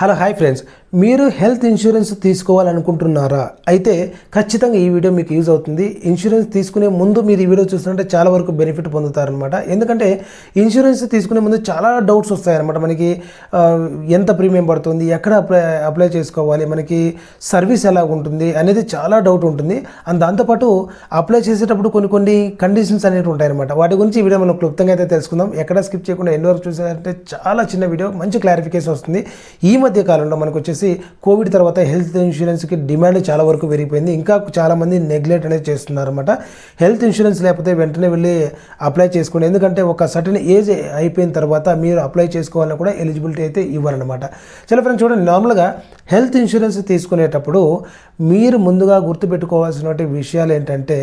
Hello hi friends. మీరు health insurance తీసుకోవాలనుకుంటున్నారా? అయితే ఖచ్చితంగా ఈ వీడియో మీకు యూజ్ అవుతుంది. ఇన్సూరెన్స్ తీసుకునే ముందు మీరు ఈ వీడియో చూస్తుంటే చాలా వరకు బెనిఫిట్ పొందుతారనమాట ఎందుకంటే ఇన్సూరెన్స్ తీసుకునే ముందు చాలా డౌట్స్ వస్తాయన్నమాట. మనకి ఎంత ప్రీమియం పడుతుంది ఎక్కడ అప్లై అప్లై చేసుకోవాలి మనకి సర్వీస్ ఎలా ఉంటుంది అనేది చాలా డౌట్ ఉంటుంది. అండ్ దాంతోపాటు అప్లై చేసేటప్పుడు కొన్ని కొన్ని కండిషన్స్ అనేవి ఉంటాయన్నమాట. వాటి గురించి ఈ వీడియో మనం క్లుప్తంగా అయితే తెలుసుకుందాం. ఎక్కడ స్కిప్ చేయకుండా ఎన్ని వరకు చూసారంటే చాలా చిన్న వీడియో మంచి క్లారిఫికేషన్ వస్తుంది. ఈ మధ్య కాలంలో మనకు వచ్చేసి కోవిడ్ తర్వాత హెల్త్ ఇన్సూరెన్స్కి డిమాండ్ చాలా వరకు పెరిగిపోయింది. ఇంకా చాలామంది నెగ్లెక్ట్ అనేది చేస్తున్నారన్నమాట. హెల్త్ ఇన్సూరెన్స్ లేకపోతే వెంటనే వెళ్ళి అప్లై చేసుకోండి. ఎందుకంటే ఒక సర్టన్ ఏజ్ అయిపోయిన తర్వాత మీరు అప్లై చేసుకోవాలని కూడా ఎలిజిబిలిటీ అయితే ఇవ్వాలన్నమాట. చాలా ఫ్రెండ్స్ చూడండి నార్మల్గా హెల్త్ ఇన్సూరెన్స్ తీసుకునేటప్పుడు మీరు ముందుగా గుర్తుపెట్టుకోవాల్సినటువంటి విషయాలు ఏంటంటే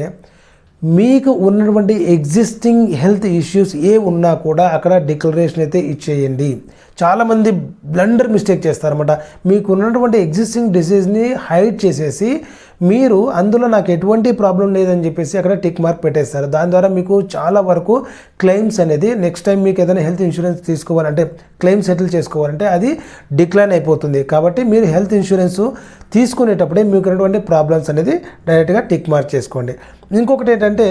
మీకు ఉన్నటువంటి ఎగ్జిస్టింగ్ హెల్త్ ఇష్యూస్ ఏ ఉన్నా కూడా అక్కడ డిక్లరేషన్ అయితే ఇచ్చేయండి. చాలామంది బ్లండర్ మిస్టేక్ చేస్తారన్నమాట. మీకు ఉన్నటువంటి ఎగ్జిస్టింగ్ డిసీజ్ని హైడ్ చేసేసి మీరు అందులో నాకు ఎటువంటి ప్రాబ్లం లేదని చెప్పేసి అక్కడ టిక్ మార్క్ పెట్టేస్తారు. దాని ద్వారా మీకు చాలా వరకు క్లెయిమ్స్ అనేది నెక్స్ట్ టైం మీకు ఏదైనా హెల్త్ ఇన్సూరెన్స్ తీసుకోవాలంటే క్లెయిమ్ సెటిల్ చేసుకోవాలంటే అది డిక్లైన్ అయిపోతుంది. కాబట్టి మీరు హెల్త్ ఇన్సూరెన్స్ తీసుకునేటప్పుడే మీకు ఉన్నటువంటి ప్రాబ్లమ్స్ అనేది డైరెక్ట్గా టిక్ మార్క్ చేసుకోండి. ఇంకొకటి ఏంటంటే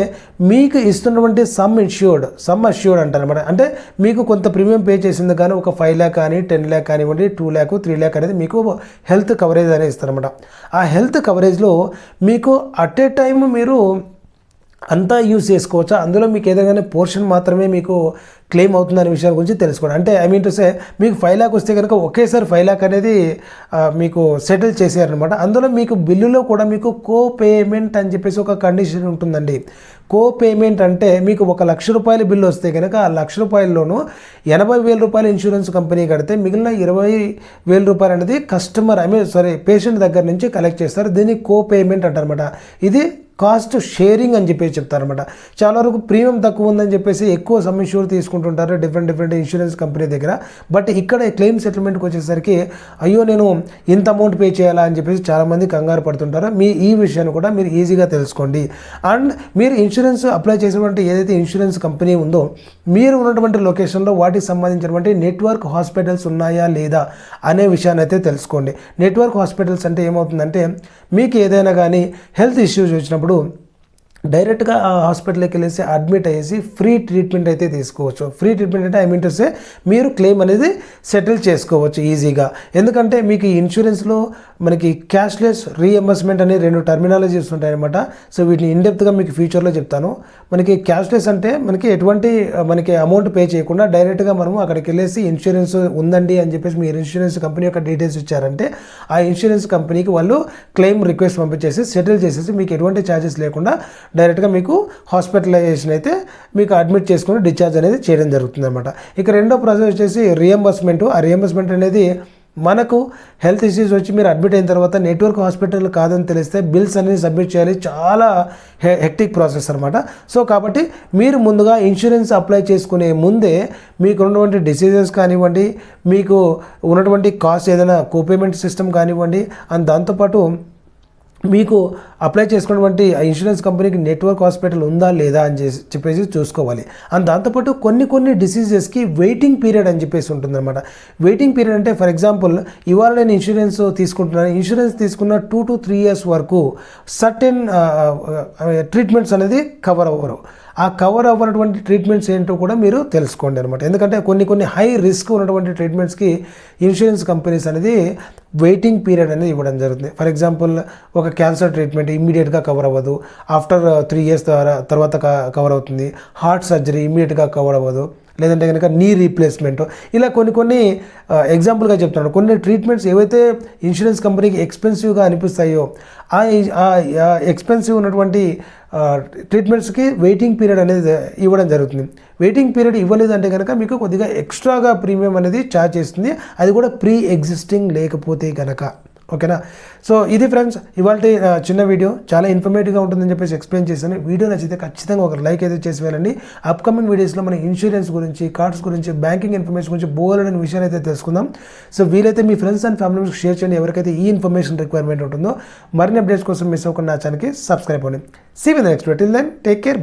మీకు ఇస్తున్నటువంటి సమ్ ఇన్ష్యూర్డ్ సమ్ అష్యూర్డ్ అంటారనమాట అంటే మీకు కొంత ప్రీమియం పే చేసింది కానీ ఒక ఫైవ్ ల్యాక్ కానీ టెన్ ల్యాక్ కానివ్వండి టూ ల్యాక్ త్రీ ల్యాక్ అనేది మీకు హెల్త్ కవరేజ్ అనేది ఇస్తారనమాట ఆ హెల్త్ కవరేజ్లో మీకు అట్ ఏ టైం మీరు అంతా యూస్ చేసుకోవచ్చా? అందులో మీకు ఏదైనా పోర్షన్ మాత్రమే మీకు క్లెయిమ్ అవుతుందనే విషయం గురించి తెలుసుకోండి. అంటే ఐ మీన్ టు సే మీకు ఫైవ్ ల్యాక్ వస్తే కనుక ఒకేసారి ఫైవ్ ల్యాక్ అనేది మీకు సెటిల్ చేసారనమాట అందులో మీకు బిల్లులో కూడా మీకు కో పేమెంట్ అని చెప్పేసి ఒక కండిషన్ ఉంటుందండి. కో పేమెంట్ అంటే మీకు ఒక లక్ష రూపాయల బిల్లు వస్తే కనుక ఆ లక్ష రూపాయల్లోనూ ఎనభై వేల రూపాయల ఇన్సూరెన్స్ కంపెనీ కడితే మిగిలిన ఇరవై వేల రూపాయలు అనేది customer I mean sorry patient దగ్గర నుంచి కలెక్ట్ చేస్తారు. దీన్ని కో పేమెంట్ అంటారనమాట ఇది కాస్ట్ షేరింగ్ అని చెప్పేసి చెప్తారనమాట చాలా వరకు ప్రీమియం తక్కువ ఉందని చెప్పేసి ఎక్కువ సమ్ ఇన్సూర్ తీసుకుంటుంటారు డిఫరెంట్ డిఫరెంట్ ఇన్సూరెన్స్ కంపెనీ దగ్గర. బట్ ఇక్కడ క్లెయిమ్ సెటిల్మెంట్కి వచ్చేసరికి అయ్యో నేను ఇంత అమౌంట్ పే చేయాలా అని చెప్పేసి చాలామంది కంగారు పడుతుంటారు. మీ ఈ విషయాన్ని కూడా మీరు ఈజీగా తెలుసుకోండి. అండ్ మీరు ఇన్సూరెన్స్ అప్లై చేసినటువంటి ఏదైతే ఇన్సూరెన్స్ కంపెనీ ఉందో మీరు ఉన్నటువంటి లొకేషన్లో వాటికి సంబంధించినటువంటి నెట్వర్క్ హాస్పిటల్స్ ఉన్నాయా లేదా అనే విషయాన్ని అయితే తెలుసుకోండి. నెట్వర్క్ హాస్పిటల్స్ అంటే ఏమవుతుందంటే మీకు ఏదైనా కానీ హెల్త్ ఇష్యూస్ వచ్చినప్పుడు చేసినప్పుడు డైరెక్ట్గా ఆ హాస్పిటల్కి వెళ్ళేసి అడ్మిట్ అయ్యేసి ఫ్రీ ట్రీట్మెంట్ అయితే తీసుకోవచ్చు. ఫ్రీ ట్రీట్మెంట్ అంటే ఐ మీన్ టు సే మీరు క్లెయిమ్ అనేది సెటిల్ చేసుకోవచ్చు ఈజీగా. ఎందుకంటే మీకు ఇన్సూరెన్స్లో మనకి క్యాష్లెస్ రీఎంబర్స్మెంట్ అనే రెండు టర్మినాలజీస్ ఉంటాయన్నమాట. సో వీటిని ఇన్డెప్త్గా మీకు ఫ్యూచర్లో చెప్తాను. మనకి క్యాష్లెస్ అంటే మనకి ఎటువంటి మనకి అమౌంట్ పే చేయకుండా డైరెక్ట్గా మనము అక్కడికి వెళ్ళేసి ఇన్సూరెన్స్ ఉందండి అని చెప్పేసి మీరు ఇన్సూరెన్స్ కంపెనీ యొక్క డీటెయిల్స్ ఇచ్చారంటే ఆ ఇన్సూరెన్స్ కంపెనీకి వాళ్ళు క్లెయిమ్ రిక్వెస్ట్ పంపించేసి సెటిల్ చేసేసి మీకు ఎటువంటి ఛార్జెస్ లేకుండా డైరెక్ట్గా మీకు హాస్పిటలైజేషన్ అయితే మీకు అడ్మిట్ చేసుకుని డిశ్చార్జ్ అనేది చేయడం జరుగుతుంది అనమాట ఇక రెండో ప్రాసెస్ వచ్చేసి రియంబర్స్మెంట్. ఆ రియంబర్స్మెంట్ అనేది మనకు హెల్త్ ఇష్యూస్ వచ్చి మీరు అడ్మిట్ అయిన తర్వాత నెట్వర్క్ హాస్పిటల్ కాదని తెలిస్తే బిల్స్ అనేది సబ్మిట్ చేయాలి. చాలా హె- హెక్టిక్ ప్రాసెస్ అనమాట సో కాబట్టి మీరు ముందుగా ఇన్సూరెన్స్ అప్లై చేసుకునే ముందే మీకు ఉన్నటువంటి డిసీజెస్ కానివ్వండి మీకు ఉన్నటువంటి కాస్ట్ ఏదైనా కోపేమెంట్ సిస్టమ్ కానివ్వండి అండ్ దాంతోపాటు మీకు అప్లై చేసుకున్నటువంటి ఇన్సూరెన్స్ కంపెనీకి నెట్వర్క్ హాస్పిటల్ ఉందా లేదా అని చెప్పేసి చూసుకోవాలి. అండ్ దాంతోపాటు కొన్ని కొన్ని డిసీజెస్కి వెయిటింగ్ పీరియడ్ అని చెప్పేసి ఉంటుందన్నమాట. వెయిటింగ్ పీరియడ్ అంటే ఫర్ ఎగ్జాంపుల్ ఇవాళ నేను ఇన్సూరెన్స్ తీసుకుంటున్నాను. ఇన్సూరెన్స్ తీసుకున్న టూ టు త్రీ ఇయర్స్ వరకు సర్టెన్ ట్రీట్మెంట్స్ అనేది కవర్ అవ్వరు. ఆ కవర్ అవ్వనటువంటి ట్రీట్మెంట్స్ ఏంటో కూడా మీరు తెలుసుకోండి అనమాట ఎందుకంటే కొన్ని కొన్ని హై రిస్క్ ఉన్నటువంటి ట్రీట్మెంట్స్కి ఇన్సూరెన్స్ కంపెనీస్ అనేది వెయిటింగ్ పీరియడ్ అనేది ఇవ్వడం జరుగుతుంది. ఫర్ ఎగ్జాంపుల్ ఒక క్యాన్సర్ ట్రీట్మెంట్ ఇమీడియట్గా కవర్ అవ్వదు. ఆఫ్టర్ త్రీ ఇయర్స్ తర్వాత కవర్ అవుతుంది. హార్ట్ సర్జరీ ఇమీడియట్గా కవర్ అవ్వదు. లేదంటే కనుక నీ రీప్లేస్మెంట్ ఇలా కొన్ని కొన్ని ఎగ్జాంపుల్గా చెప్తున్నాను. కొన్ని ట్రీట్మెంట్స్ ఏవైతే ఇన్సూరెన్స్ కంపెనీకి ఎక్స్పెన్సివ్గా అనిపిస్తాయో ఆ ఎక్స్పెన్సివ్ ఉన్నటువంటి ట్రీట్మెంట్స్కి వెయిటింగ్ పీరియడ్ అనేది ఇవ్వడం జరుగుతుంది. వెయిటింగ్ పీరియడ్ ఇవ్వలేదంటే కనుక మీకు కొద్దిగా ఎక్స్ట్రాగా ప్రీమియం అనేది ఛార్జ్ చేస్తుంది. అది కూడా ప్రీ ఎగ్జిస్టింగ్ లేకపోతే కనుక ఓకేనా? సో ఇది ఫ్రెండ్స్ ఇవాళ చిన్న వీడియో. చాలా ఇన్ఫర్మేటివ్గా ఉంటుందని చెప్పేసి ఎక్స్ప్లెయిన్ చేశాను. వీడియో నచ్చితే ఖచ్చితంగా ఒక లైక్ అయితే చేసి వెళ్ళండి. అప్కమింగ్ వీడియోస్లో మన ఇన్సూరెన్స్ గురించి కార్డ్స్ గురించి బ్యాంకింగ్ ఇన్ఫర్మేషన్ గురించి బోలెడని విషయాలు అయితే తెలుసుకుందాం. సో వీలైతే మీ ఫ్రెండ్స్ అండ్ ఫ్యామిలీ షేర్ చేయండి. ఎవరికైతే ఈ ఇన్ఫర్మేషన్ రిక్వైర్మెంట్ ఉంటుందో మరిన్ని అప్డేట్స్ కోసం మిస్ అవ్వకుండా నా ఛానల్కి సబ్స్క్రైబ్ అవ్వండి. See you in next till then take care